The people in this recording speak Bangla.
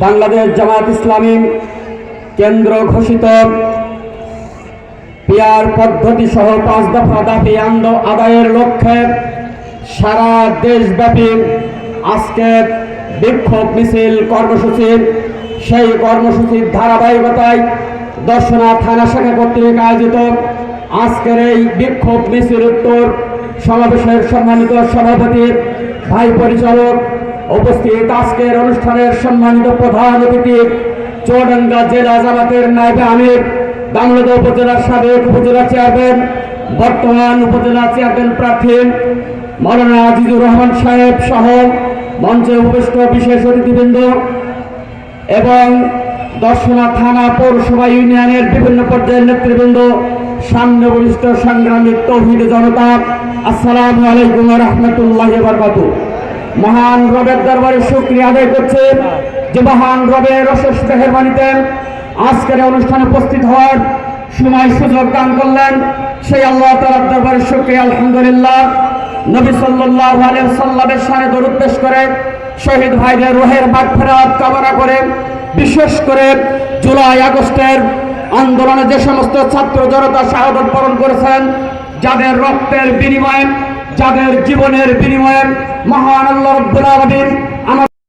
বাংলাদেশ জামাত ইসলামী কেন্দ্র ঘোষিত। পিয়ার পদ্ধতি সহ পাঁচ দফা দাবি আন্দ আদায়ের লক্ষ্যে সারা দেশব্যাপী আজকে বিক্ষোভ মিছিল কর্মসূচি। সেই কর্মসূচির ধারাবাহিকতায় দর্শনা থানা শাখা কর্তৃক আয়োজিত আজকের এই বিক্ষোভ মিছিল উত্তর সমাবেশের সম্মানিত সভাপতি, ভাই পরিচালক উপস্থিত আজকের অনুষ্ঠানের সম্মানিত প্রধান অতিথি, চুয়াডাঙ্গা জেলা জামাতের নায়বে আমির, বাংলাদেশ উপজেলার সাবেক উপজেলা চেয়ারম্যান, বর্তমান উপজেলা চেয়ারম্যান প্রার্থী মৌলানা আজিজুর রহমান সাহেব সহ মঞ্চে উপবিষ্ট বিশেষ অতিথিবৃন্দ এবং দর্শনা থানা পৌরসভা ইউনিয়নের বিভিন্ন পর্যায়ের নেতৃবৃন্দ সামনে বরিষ্ঠ সংগ্রামী তৌহিদ জনতা, আসসালামু আলাইকুম রহমতুল্লাহ বরকাত মহান রবের দরবারে শুক্রিয়া আদায় করছে যে মহান রবের অশেষ মেহরবানিতে আজকের অনুষ্ঠানে উপস্থিত হওয়ার সময় সুযোগ দান করলেন। সেই আল্লাহ তালার দরবারে শুক্রিয়া, আলহামদুলিল্লাহ। নবী সাল্লাল্লাহু আলাইহি সাল্লামের সানে দরুদ পেশ করে, শহীদ ভাইদের রোহের মাগফিরাত কামনা করে, বিশেষ করে জুলাই আগস্টের আন্দোলনে যে সমস্ত ছাত্র জনতা শাহাদত বরণ করেছেন, যাদের রক্তের বিনিময়ে, যাদের জীবনের বিনিময়ে মহান আল্লাহ রব্বুল আলামিন